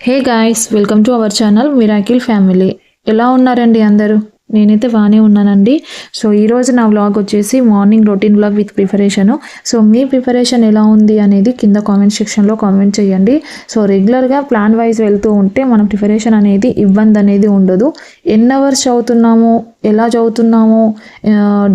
Hey guys welcome to our channel miracle family ఎలా ఉన్నారండి అందరూ? నేనైతే బాగానే ఉన్నానండి. సో ఈరోజు నా వ్లాగ్ వచ్చేసి morning routine vlog with preparation so me preparation ఎలా ఉంది అనేది కింద కామెంట్ సెక్షన్లో కామెంట్ చేయండి. సో రెగ్యులర్గా ప్లాన్ వైజ్ వెళ్తూ ఉంటే మన ప్రిపరేషన్ అనేది ఇబ్బంది అనేది ఉండదు. ఎన్ని అవర్స్ చదువుతున్నాము ఎలా చదువుతున్నాము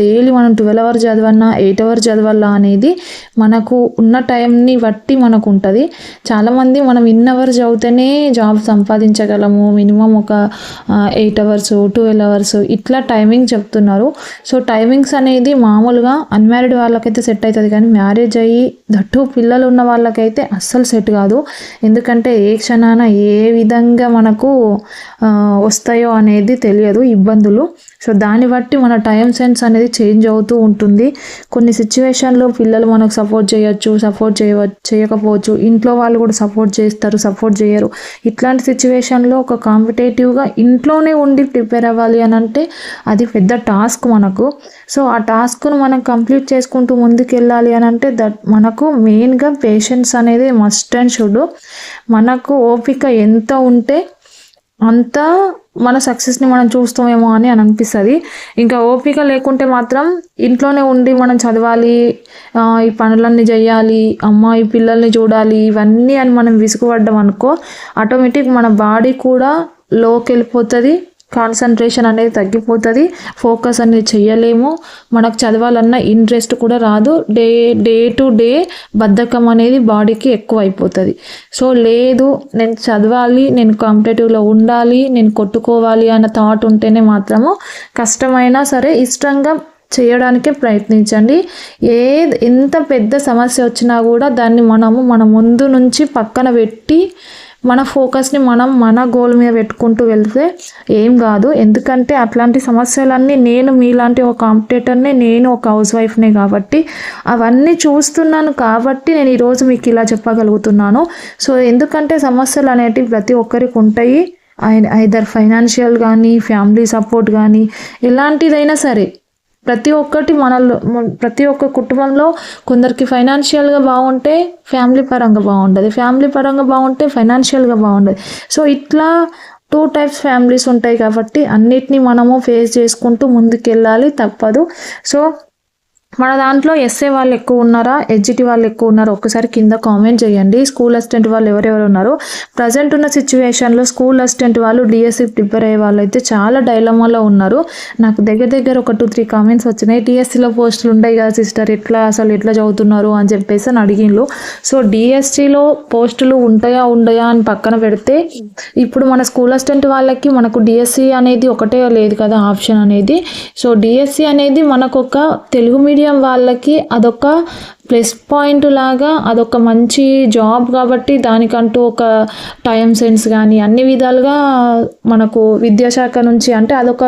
డైలీ మనం ట్వెల్వ్ అవర్స్ చదవన్నా ఎయిట్ అవర్స్ చదవాలా అనేది మనకు ఉన్న టైంని బట్టి మనకు ఉంటుంది. చాలామంది మనం ఇన్ అవర్స్ చదివితేనే జాబ్ సంపాదించగలము. మినిమం ఒక ఎయిట్ అవర్స్ ట్వెల్వ్ అవర్స్ ఇట్లా టైమింగ్ చెప్తున్నారు. సో టైమింగ్స్ అనేది మామూలుగా అన్మ్యారీడ్ వాళ్ళకైతే సెట్ అవుతుంది కానీ మ్యారేజ్ అయ్యి దట్టు పిల్లలు ఉన్న వాళ్ళకైతే అస్సలు సెట్ కాదు. ఎందుకంటే ఏ క్షణాన ఏ విధంగా మనకు వస్తాయో అనేది తెలియదు ఇబ్బందులు. సో దాన్ని బట్టి మన టైం సెన్స్ అనేది చేంజ్ అవుతూ ఉంటుంది. కొన్ని సిచ్యువేషన్లో పిల్లలు మనకు సపోర్ట్ చేయొచ్చు సపోర్ట్ చేయవ చేయకపోవచ్చు. ఇంట్లో వాళ్ళు కూడా సపోర్ట్ చేస్తారు సపోర్ట్ చేయరు. ఇట్లాంటి సిచ్యువేషన్లో ఒక కాంపిటేటివ్గా ఇంట్లోనే ఉండి ప్రిపేర్ అవ్వాలి అని అంటే అది పెద్ద టాస్క్ మనకు. సో ఆ టాస్క్ను మనం కంప్లీట్ చేసుకుంటూ ముందుకు వెళ్ళాలి అని అంటే దట్ మనకు మెయిన్గా పేషెన్స్ అనేది మస్ట్ అండ్ షుడ్. మనకు ఓపిక ఎంత ఉంటే అంత మన సక్సెస్ని మనం చూస్తామేమో అని అని అనిపిస్తుంది. ఇంకా ఓపిక లేకుంటే మాత్రం ఇంట్లోనే ఉండి మనం చదవాలి ఈ పనులన్నీ చేయాలి అమ్మ ఈ పిల్లల్ని చూడాలి ఇవన్నీ అని మనం విసుగుపడ్డాం అనుకో ఆటోమేటిక్ మన బాడీ కూడా లోకి వెళ్ళిపోతుంది కాన్సన్ట్రేషన్ అనేది తగ్గిపోతుంది. ఫోకస్ అనేది చేయలేము మనకు చదవాలన్న ఇంట్రెస్ట్ కూడా రాదు. డే డే టు డే బద్ధకం అనేది బాడీకి ఎక్కువ అయిపోతుంది సో లేదు నేను చదవాలి నేను కాంపిటేటివ్లో ఉండాలి నేను కొట్టుకోవాలి అన్న థాట్ ఉంటేనే మాత్రము కష్టమైనా సరే ఇష్టంగా చేయడానికే ప్రయత్నించండి. ఏ ఎంత పెద్ద సమస్య వచ్చినా కూడా దాన్ని మనము మన ముందు నుంచి పక్కన పెట్టి మన ఫోకస్ని మనం మన గోల్ మీద పెట్టుకుంటూ వెళ్తే ఏం కాదు. ఎందుకంటే అట్లాంటి సమస్యలన్నీ నేను మీలాంటి ఒక కాంపిటేటర్నే నేను ఒక హౌస్ వైఫ్నే కాబట్టి అవన్నీ చూస్తున్నాను కాబట్టి నేను ఈరోజు మీకు ఇలా చెప్పగలుగుతున్నాను. సో ఎందుకంటే సమస్యలు అనేటివి ప్రతి ఒక్కరికి ఉంటాయి. ఐదర్ ఫైనాన్షియల్ కానీ ఫ్యామిలీ సపోర్ట్ కానీ ఎలాంటిదైనా సరే. ప్రతి ఒక్కటి మనలో ప్రతి ఒక్క కుటుంబంలో కొందరికి ఫైనాన్షియల్గా బాగుంటే ఫ్యామిలీ పరంగా బాగుంటుంది ఫ్యామిలీ పరంగా బాగుంటే ఫైనాన్షియల్గా బాగుంటుంది సో ఇట్లా టూ టైప్స్ ఫ్యామిలీస్ ఉంటాయి కాబట్టి అన్నిటినీ మనము ఫేస్ చేసుకుంటూ ముందుకెళ్ళాలి తప్పదు. సో మన దాంట్లో ఎస్ఏ వాళ్ళు ఎక్కువ ఉన్నారా? ఎడ్జిటి వాళ్ళు ఎక్కువ ఉన్నారా? ఒక్కసారి కింద కామెంట్ చేయండి. స్కూల్ అసిస్టెంట్ వాళ్ళు ఎవరెవరు ఉన్నారో? ప్రజెంట్ ఉన్న సిచ్యువేషన్లో స్కూల్ అసిస్టెంట్ వాళ్ళు డిఎస్సి ప్రిపేర్ అయ్యే వాళ్ళు అయితే చాలా డైలమాలో ఉన్నారు. నాకు దగ్గర దగ్గర ఒక టూ త్రీ కామెంట్స్ వచ్చినాయి. డిఎస్సిలో పోస్టులు ఉంటాయి కదా సిస్టర్ ఎట్లా అసలు ఎట్లా చదువుతున్నారు అని చెప్పేసి అని అడిగిండ్రు సో డిఎస్సిలో పోస్టులు ఉంటాయా ఉండయా అని పక్కన పెడితే ఇప్పుడు మన స్కూల్ అసిస్టెంట్ వాళ్ళకి మనకు డిఎస్సి అనేది ఒకటే లేదు కదా ఆప్షన్ అనేది. సో డిఎస్సి అనేది మనకు ఒక తెలుగు మీడియం వాళ్ళకి అదొక ప్లస్ పాయింట్ లాగా అదొక మంచి జాబ్ కాబట్టి దానికంటూ ఒక టైం సెన్స్ కానీ అన్ని విధాలుగా మనకు విద్యాశాఖ నుంచి అంటే అదొక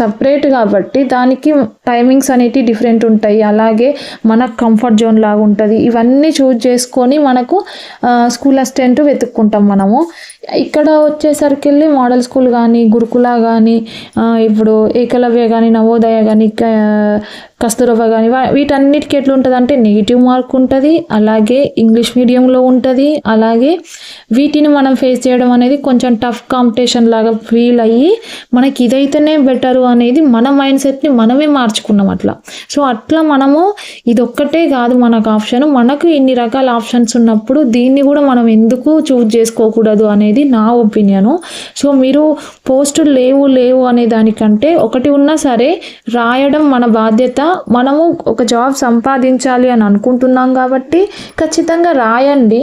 సపరేట్ కాబట్టి దానికి టైమింగ్స్ అనేటివి డిఫరెంట్ ఉంటాయి. అలాగే మనకు కంఫర్ట్ జోన్ లాగా ఉంటుంది. ఇవన్నీ చూజ్ చేసుకొని మనకు స్కూల్ అసిస్టెంట్ వెతుక్కుంటాం మనము. ఇక్కడ వచ్చేసరికి వెళ్ళి మోడల్ స్కూల్ కానీ గురుకుల కానీ ఇప్పుడు ఏకలవ్య కానీ నవోదయ కానీ కస్తూరబా కానీ వీటన్నిటికీ ఎట్లా ఉంటుంది అంటే నెగిటివ్ మార్క్ ఉంటుంది అలాగే ఇంగ్లీష్ మీడియంలో ఉంటుంది అలాగే వీటిని మనం ఫేస్ చేయడం అనేది కొంచెం టఫ్ కాంపిటీషన్ లాగా ఫీల్ అయ్యి మనకి ఇదైతేనే బెటరు అనేది మన మైండ్ సెట్ని మనమే మార్చుకున్నాం అట్లా. సో అట్లా మనము ఇది ఒక్కటే కాదు మనకు ఆప్షన్ మనకు ఇన్ని రకాల ఆప్షన్స్ ఉన్నప్పుడు దీన్ని కూడా మనం ఎందుకు చూజ్ చేసుకోకూడదు అనేది నా ఒపీనియను సో మీరు పోస్టులు లేవు లేవు అనే దానికంటే ఒకటి ఉన్నా సరే రాయడం మన బాధ్యత. మనము ఒక జాబ్ వివరించాలి అని అనుకుంటున్నాం కాబట్టి ఖచ్చితంగా రాయండి.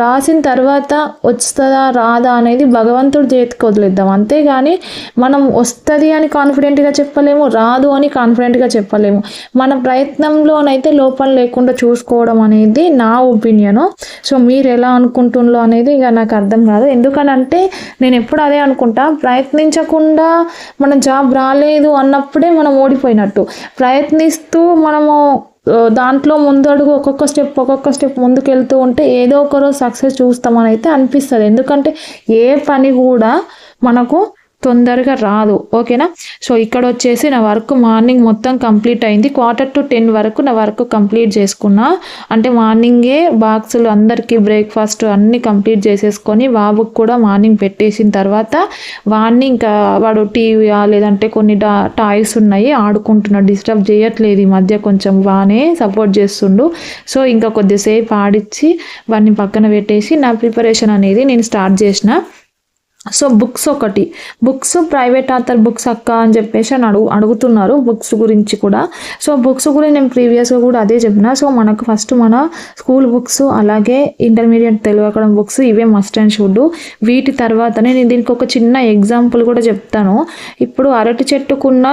రాసిన తర్వాత వస్తుందా రాదా అనేది భగవంతుడి చేతికి వదిలేద్దాం. అంతేగాని మనం వస్తుంది అని కాన్ఫిడెంట్గా చెప్పలేము రాదు అని కాన్ఫిడెంట్గా చెప్పలేము. మన ప్రయత్నంలోనైతే లోపం లేకుండా చూసుకోవడం అనేది నా ఒపీనియను సో మీరు ఎలా అనుకుంటుందో అనేది ఇక నాకు అర్థం కాదు. ఎందుకనంటే నేను ఎప్పుడు అదే అనుకుంటా ప్రయత్నించకుండా మన జాబ్ రాలేదు అన్నప్పుడే మనం ఓడిపోయినట్టు. ప్రయత్నిస్తూ మనము దాంట్లో ముందడుగు ఒక్కొక్క స్టెప్ ఒక్కొక్క స్టెప్ ముందుకు వెళ్తూ ఉంటే ఏదో ఒక రోజు సక్సెస్ చూస్తామని అయితే అనిపిస్తుంది. ఎందుకంటే ఏ పని కూడా మనకు తొందరగా రాదు. ఓకేనా? సో ఇక్కడ వచ్చేసి నా వర్క్ మార్నింగ్ మొత్తం కంప్లీట్ అయింది. క్వార్టర్ టు టెన్ వరకు నా వర్క్ కంప్లీట్ చేసుకున్నా. అంటే మార్నింగే బాక్సులు అందరికీ బ్రేక్ఫాస్ట్ అన్నీ కంప్లీట్ చేసేసుకొని బాబుకి కూడా మార్నింగ్ పెట్టేసిన తర్వాత వాడిని ఇంకా వాడు టీవీ లేదంటే కొన్ని టాయ్స్ ఉన్నాయి. ఆడుకుంటున్నాడు డిస్టర్బ్ చేయట్లేదు ఈ మధ్య కొంచెం బాగానే సపోర్ట్ చేస్తుండు. సో ఇంకా కొద్దిసేపు ఆడిచ్చి వాడిని పక్కన పెట్టేసి నా ప్రిపరేషన్ అనేది నేను స్టార్ట్ చేసిన. సో బుక్స్ ఒకటి. బుక్స్ ప్రైవేట్ ఆథర్ బుక్స్ అక్క అని చెప్పేసి అని అడుగు అడుగుతున్నారు బుక్స్ గురించి కూడా. సో బుక్స్ గురించి నేను ప్రీవియస్గా కూడా అదే చెప్పిన. సో మనకు ఫస్ట్ మన స్కూల్ బుక్స్ అలాగే ఇంటర్మీడియట్ తెలుగు బుక్స్ ఇవే మస్ట్ అండ్ షుడ్ వీటి తర్వాతనే నేను దీనికి ఒక చిన్న ఎగ్జాంపుల్ కూడా చెప్తాను. ఇప్పుడు అరటి చెట్టుకున్న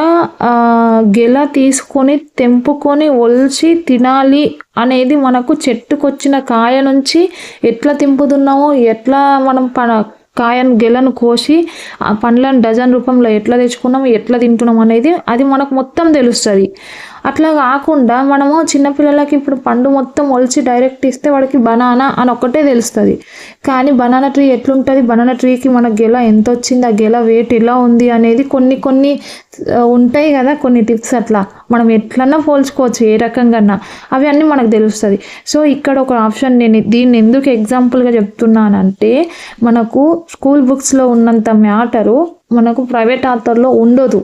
గెల తీసుకొని తెంపుకొని ఒలిచి తినాలి అనేది మనకు చెట్టుకొచ్చిన కాయ నుంచి ఎట్లా తింపుతున్నామో ఎట్లా మనం ప కాయను గెలను కోసి ఆ పండ్లను డజన్ రూపంలో ఎట్లా తెచ్చుకున్నాం ఎట్లా తింటున్నాం అనేది అది మనకు మొత్తం తెలుస్తుంది. అట్లా కాకుండా మనము చిన్నపిల్లలకి ఇప్పుడు పండు మొత్తం ఒలిచి డైరెక్ట్ ఇస్తే వాడికి బనానా అని ఒక్కటే తెలుస్తుంది. కానీ బనానా ట్రీ ఎట్లుంటుంది? బనానా ట్రీకి మన గెల ఎంత వచ్చింది ఆ గెల వెయిట్ ఎలా ఉంది అనేది కొన్ని కొన్ని ఉంటాయి కదా కొన్ని టిప్స్ అట్లా. మనం ఎట్లన్నా పోల్చుకోవచ్చు ఏ రకంగా అవి అన్నీ మనకు తెలుస్తుంది. సో ఇక్కడ ఒక ఆప్షన్ నేను దీన్ని ఎందుకు ఎగ్జాంపుల్గా చెప్తున్నానంటే మనకు స్కూల్ బుక్స్లో ఉన్నంత మ్యాటరు మనకు ప్రైవేట్ ఆథర్లో ఉండదు.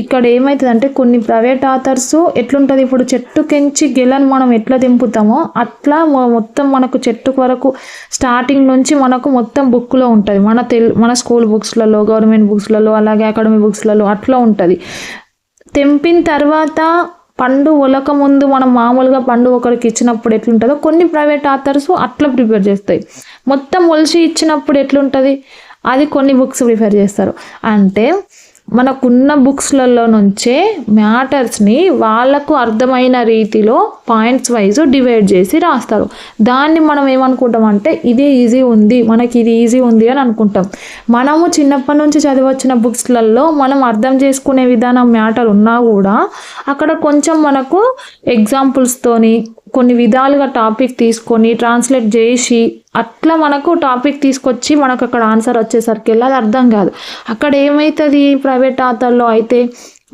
ఇక్కడ ఏమవుతుందంటే కొన్ని ప్రైవేట్ ఆథర్స్ ఎట్లుంటుంది? ఇప్పుడు చెట్టు కెంచి గెలను మనం ఎట్లా దింపుతామో అట్లా మొత్తం మనకు చెట్టు వరకు స్టార్టింగ్ నుంచి మనకు మొత్తం బుక్లో ఉంటుంది. మన తెల్ మన స్కూల్ బుక్స్లలో గవర్నమెంట్ బుక్స్లలో అలాగే అకాడమీ బుక్స్లలో అట్లా ఉంటుంది. తెంపిన తర్వాత పండు ఒలక ముందు మనం మామూలుగా పండు ఒకరికి ఇచ్చినప్పుడు ఎట్లుంటుందో కొన్ని ప్రైవేట్ ఆథర్స్ అట్లా ప్రిపేర్ చేస్తాయి. మొత్తం ఒలిచి ఇచ్చినప్పుడు ఎట్లుంటుంది? అది కొన్ని బుక్స్ ప్రిఫర్ చేస్తారు. అంటే మనకున్న బుక్స్లలో నుంచే మ్యాటర్స్ని వాళ్ళకు అర్థమైన రీతిలో పాయింట్స్ వైజ్ డివైడ్ చేసి రాస్తారు. దాన్ని మనం ఏమనుకుంటాం అంటే ఇది ఈజీ ఉంది మనకి ఇది ఈజీ ఉంది అని అనుకుంటాం. మనము చిన్నప్పటి నుంచి చదివచ్చిన బుక్స్లలో మనం అర్థం చేసుకునే విధానం మ్యాటర్ ఉన్నా కూడా అక్కడ కొంచెం మనకు ఎగ్జాంపుల్స్తోని కొన్ని విధాలుగా టాపిక్ తీసుకొని ట్రాన్స్లేట్ చేసి అట్లా మనకు టాపిక్ తీసుకొచ్చి మనకు అక్కడ ఆన్సర్ వచ్చేసరికి అది అర్థం కాదు. అక్కడ ఏమవుతుంది ప్రైవేట్ ఆథర్లో అయితే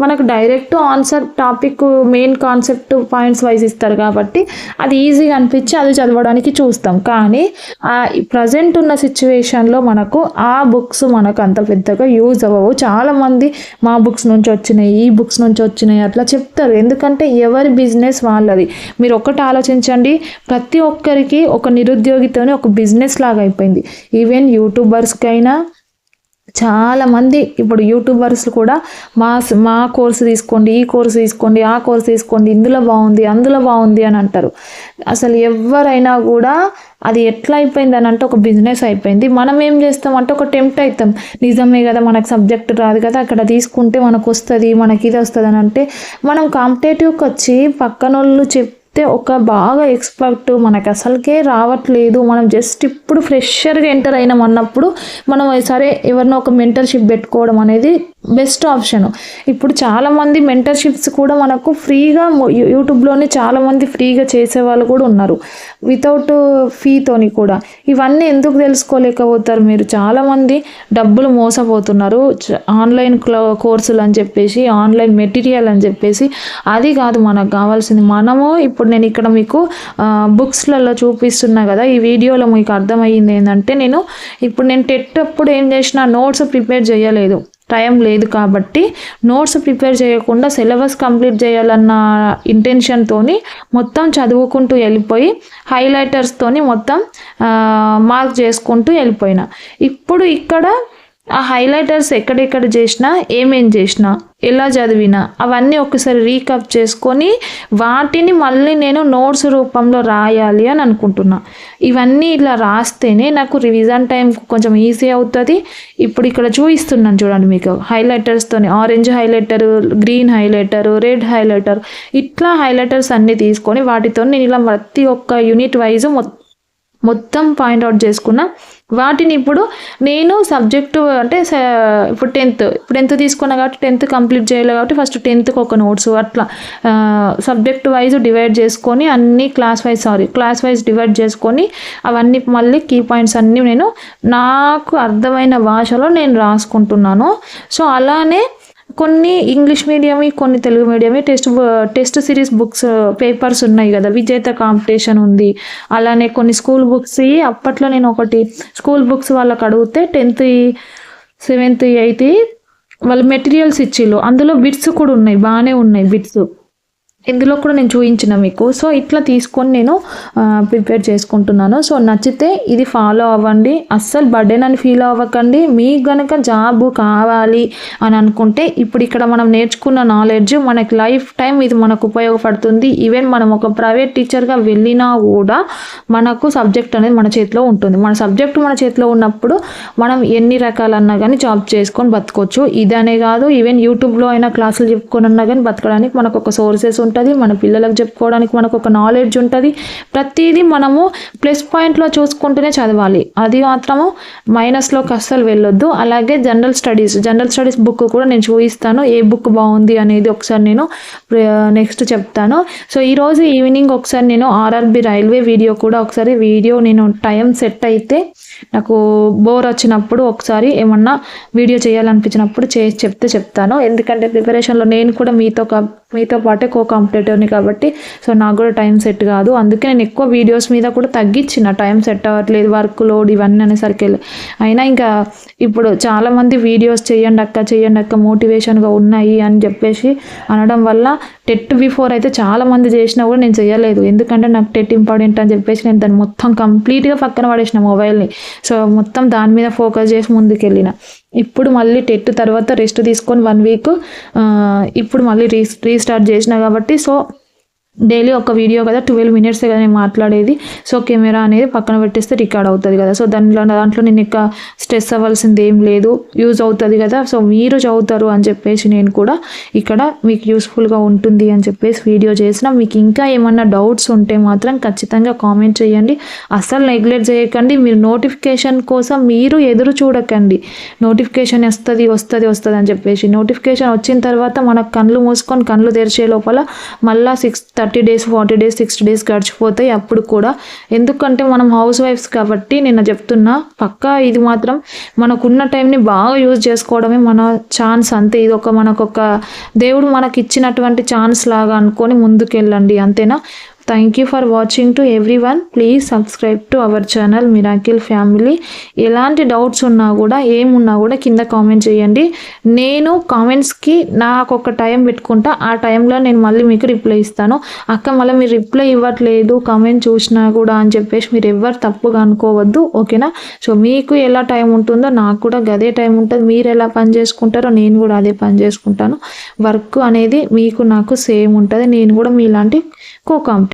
మనకు direct answer topic main concept points wise ఇస్తారు కాబట్టి అది ఈజీగా అనిపించి అది చదవడానికి చూస్తాం. కానీ ఆ ప్రజెంట్ ఉన్న సిచ్యువేషన్లో మనకు ఆ బుక్స్ మనకు అంత పెద్దగా యూజ్ అవ్వవు. చాలామంది మా బుక్స్ నుంచి వచ్చినాయి ఈ బుక్స్ నుంచి వచ్చినాయి అట్లా చెప్తారు. ఎందుకంటే ఎవరి బిజినెస్ వాళ్ళది? మీరు ఒకటి ఆలోచించండి. ప్రతి ఒక్కరికి ఒక నిరుద్యోగితోనే ఒక బిజినెస్ లాగా అయిపోయింది. ఈవెన్ యూట్యూబర్స్కైనా చాలామంది ఇప్పుడు యూట్యూబర్స్ కూడా మా మా కోర్సు తీసుకోండి ఈ కోర్సు తీసుకోండి ఆ కోర్సు తీసుకోండి ఇందులో బాగుంది అందులో బాగుంది అని అంటారు. అసలు ఎవరైనా కూడా అది ఎట్లా అయిపోయింది అని అంటే ఒక బిజినెస్ అయిపోయింది. మనం ఏం చేస్తాం అంటే ఒక టెంప్ట్ అవుతాం నిజమే కదా మనకు సబ్జెక్ట్ రాదు కదా అక్కడ తీసుకుంటే మనకు వస్తుంది మనకి ఇది వస్తుంది అని అంటే మనం కాంపిటేటివ్కి వచ్చి పక్కన వాళ్ళు అయితే ఒక బాగా ఎక్స్పర్ట్ మనకు అసలుకే రావట్లేదు. మనం జస్ట్ ఇప్పుడు ఫ్రెషర్గా ఎంటర్ అయినాం అన్నప్పుడు మనం సరే ఎవరినో ఒక మెంటర్షిప్ పెట్టుకోవడం అనేది బెస్ట్ ఆప్షన్ ఇప్పుడు చాలామంది మెంటర్షిప్స్ కూడా మనకు ఫ్రీగా యూట్యూబ్లోనే చాలామంది ఫ్రీగా చేసే వాళ్ళు కూడా ఉన్నారు. వితౌట్ ఫీతోని కూడా. ఇవన్నీ ఎందుకు తెలుసుకోలేకపోతారు మీరు? చాలామంది డబ్బులు మోసపోతున్నారు. ఆన్లైన్ కోర్సులు అని చెప్పేసి ఆన్లైన్ మెటీరియల్ అని చెప్పేసి అది కాదు మనకు కావాల్సింది. మనము ఇప్పుడు ఇప్పుడు నేను ఇక్కడ మీకు బుక్స్లలో చూపిస్తున్నా కదా ఈ వీడియోలో మీకు అర్థమయ్యింది ఏంటంటే నేను ఇప్పుడు నేను టెట్ అప్పుడు ఏం చేసిన నోట్స్ ప్రిపేర్ చేయలేదు. టైం లేదు కాబట్టి నోట్స్ ప్రిపేర్ చేయకుండా సిలబస్ కంప్లీట్ చేయాలన్న ఇంటెన్షన్తోని మొత్తం చదువుకుంటూ వెళ్ళిపోయి హైలైటర్స్తోని మొత్తం మార్క్ చేసుకుంటూ వెళ్ళిపోయిన. ఇప్పుడు ఇక్కడ ఆ హైలైటర్స్ ఎక్కడెక్కడ చేసినా ఏమేం చేసినా ఎలా చదివినా అవన్నీ ఒకసారి రీకప్ చేసుకొని వాటిని మళ్ళీ నేను నోట్స్ రూపంలో రాయాలి అని అనుకుంటున్నా. ఇవన్నీ ఇలా రాస్తేనే నాకు రివిజన్ టైం కొంచెం ఈజీ అవుతుంది. ఇప్పుడు ఇక్కడ చూపిస్తున్నాను చూడండి మీకు హైలైటర్స్తోని orange highlighter green highlighter red highlighter ఇట్లా హైలైటర్స్ అన్నీ తీసుకొని వాటితో నేను ఇలా ప్రతి ఒక్క యూనిట్ వైజ్ మొత్తం పాయింట్అవుట్ చేసుకున్నా వాటిని ఇప్పుడు నేను సబ్జెక్టు అంటే ఇప్పుడు టెన్త్ ఇప్పుడు టెన్త్ తీసుకున్నా కాబట్టి టెన్త్ కంప్లీట్ చేయాలి కాబట్టి ఫస్ట్ టెన్త్కి ఒక నోట్స్ అట్లా. సబ్జెక్ట్ వైజ్ డివైడ్ చేసుకొని అన్ని class wise sorry class wise divide చేసుకొని అవన్నీ మళ్ళీ కీ పాయింట్స్ అన్నీ నేను నాకు అర్థమైన భాషలో నేను రాసుకుంటున్నాను. సో అలానే కొన్ని ఇంగ్లీష్ మీడియంవి కొన్ని Telugu మీడియంవి test test series books papers ఉన్నాయి కదా. విజేత కాంపిటీషన్ ఉంది. అలానే కొన్ని స్కూల్ బుక్స్ అప్పట్లో నేను ఒకటి స్కూల్ బుక్స్ వాళ్ళకి అడిగితే టెన్త్ సెవెంత్ ఎయిత్ వాళ్ళు మెటీరియల్స్ ఇచ్చిళ్ళు. అందులో బిట్స్ కూడా ఉన్నాయి బాగానే ఉన్నాయి బిట్స్. ఇందులో కూడా నేను చూపించిన మీకు. సో ఇట్లా తీసుకొని నేను ప్రిపేర్ చేసుకుంటున్నాను. సో నచ్చితే ఇది ఫాలో అవ్వండి. అస్సలు బర్డెన్ అని ఫీల్ అవ్వకండి. మీకు గనక జాబ్ కావాలి అని అనుకుంటే ఇప్పుడు ఇక్కడ మనం నేర్చుకున్న నాలెడ్జ్ మనకి లైఫ్ టైం ఇది మనకు ఉపయోగపడుతుంది. ఈవెన్ మనం ఒక ప్రైవేట్ టీచర్గా వెళ్ళినా కూడా మనకు సబ్జెక్ట్ అనేది మన చేతిలో ఉంటుంది. మన సబ్జెక్ట్ మన చేతిలో ఉన్నప్పుడు మనం ఎన్ని రకాలన్నా కానీ జాబ్ చేసుకొని బతకొచ్చు. ఇదనే కాదు ఈవెన్ యూట్యూబ్లో అయినా క్లాసులు చెప్పుకొని అన్నా కానీ బతకడానికి మనకు ఒక సోర్సెస్ ఉంటుంది. మన పిల్లలకు చెప్పుకోవడానికి మనకు ఒక నాలెడ్జ్ ఉంటుంది. ప్రతిదీ మనము ప్లస్ పాయింట్లో చూసుకుంటూనే చదవాలి. అది మాత్రము మైనస్లోకి అస్సలు వెళ్ళొద్దు. అలాగే general studies general studies book కూడా నేను చూపిస్తాను. ఏ బుక్ బాగుంది అనేది ఒకసారి నేను నెక్స్ట్ చెప్తాను. సో ఈరోజు ఈవినింగ్ ఒకసారి నేను ఆర్ఆర్బి రైల్వే వీడియో కూడా ఒకసారి వీడియో నేను టైం సెట్ అయితే నాకు బోర్ వచ్చినప్పుడు ఒకసారి ఏమన్నా వీడియో చేయాలనిపించినప్పుడు చేసి చెప్తే చెప్తాను. ఎందుకంటే ప్రిపరేషన్లో నేను కూడా మీతో మీతో పాటే కో కాంపిటేటివ్ని కాబట్టి సో నాకు కూడా టైం సెట్ కాదు. అందుకే నేను ఎక్కువ వీడియోస్ మీద కూడా తగ్గించిన. టైం సెట్ అవ్వట్లేదు వర్క్ లోడ్ ఇవన్నీ అనేసరికి అయినా ఇంకా ఇప్పుడు చాలామంది వీడియోస్ చేయండి అక్క చేయండి అక్క మోటివేషన్గా ఉన్నాయి అని చెప్పేసి అనడం వల్ల టెట్ బిఫోర్ అయితే చాలామంది చేసినా కూడా నేను చేయలేదు. ఎందుకంటే నాకు టెట్ ఇంపార్టెంట్ అని చెప్పేసి నేను దాన్ని మొత్తం కంప్లీట్గా పక్కన పడేసిన మొబైల్ని సో మొత్తం దాని మీద ఫోకస్ చేసి ముందుకెళ్ళిన. ఇప్పుడు మళ్ళీ టెట్ తర్వాత రెస్ట్ తీసుకొని వన్ వీక్ ఇప్పుడు మళ్ళీ రీ రీస్టార్ట్ చేసిన కాబట్టి సో డైలీ ఒక వీడియో కదా ట్వెల్వ్ మినిట్స్ కదా నేను మాట్లాడేది. సో కెమెరా అనేది పక్కన పెట్టేస్తే రికార్డ్ అవుతుంది కదా. సో దాంట్లో దాంట్లో నేను ఇక స్ట్రెస్ అవ్వాల్సింది ఏం లేదు. యూజ్ అవుతుంది కదా. సో మీరు చదువుతారు అని చెప్పేసి నేను కూడా ఇక్కడ మీకు యూస్ఫుల్గా ఉంటుంది అని చెప్పేసి వీడియో చేసిన. మీకు ఇంకా ఏమన్నా డౌట్స్ ఉంటే మాత్రం ఖచ్చితంగా కామెంట్ చేయండి. అస్సలు నెగ్లెక్ట్ చేయకండి. మీరు నోటిఫికేషన్ కోసం మీరు ఎదురు చూడకండి. నోటిఫికేషన్ వస్తుంది వస్తుంది వస్తుంది అని చెప్పేసి. నోటిఫికేషన్ వచ్చిన తర్వాత మన కళ్ళు మూసుకొని కళ్ళు తెరిచే లోపల మళ్ళీ six thirty days forty days sixty days గడిచిపోతాయి. అప్పుడు కూడా ఎందుకంటే మనం హౌస్ వైఫ్స్ కాబట్టి నేను చెప్తున్నా పక్కా ఇది మాత్రం మనకున్న టైంని బాగా యూజ్ చేసుకోవడమే మన ఛాన్స్ అంతే. ఇది ఒక మనకొక దేవుడు మనకి ఇచ్చినటువంటి ఛాన్స్ లాగా అనుకొని ముందుకెళ్ళండి అంతేనా? Thank you for watching to every please subscribe to our channel miracle family ఎలాంటి డౌట్స్ ఉన్నా కూడా ఏమున్నా కూడా కింద కామెంట్ చేయండి. నేను కామెంట్స్కి నాకు ఒక టైం పెట్టుకుంటా. ఆ టైంలో నేను మళ్ళీ మీకు రిప్లై ఇస్తాను. అక్క మళ్ళీ మీరు రిప్లై ఇవ్వట్లేదు కామెంట్ చూసినా కూడా అని చెప్పేసి మీరు ఎవరు తప్పుగా అనుకోవద్దు ఓకేనా? సో మీకు ఎలా టైం ఉంటుందో నాకు కూడా అదే టైం ఉంటుంది. మీరు ఎలా పని చేసుకుంటారో నేను కూడా అదే పని చేసుకుంటాను. వర్క్ అనేది మీకు నాకు సేమ్ ఉంటుంది. నేను కూడా మీలాంటి కో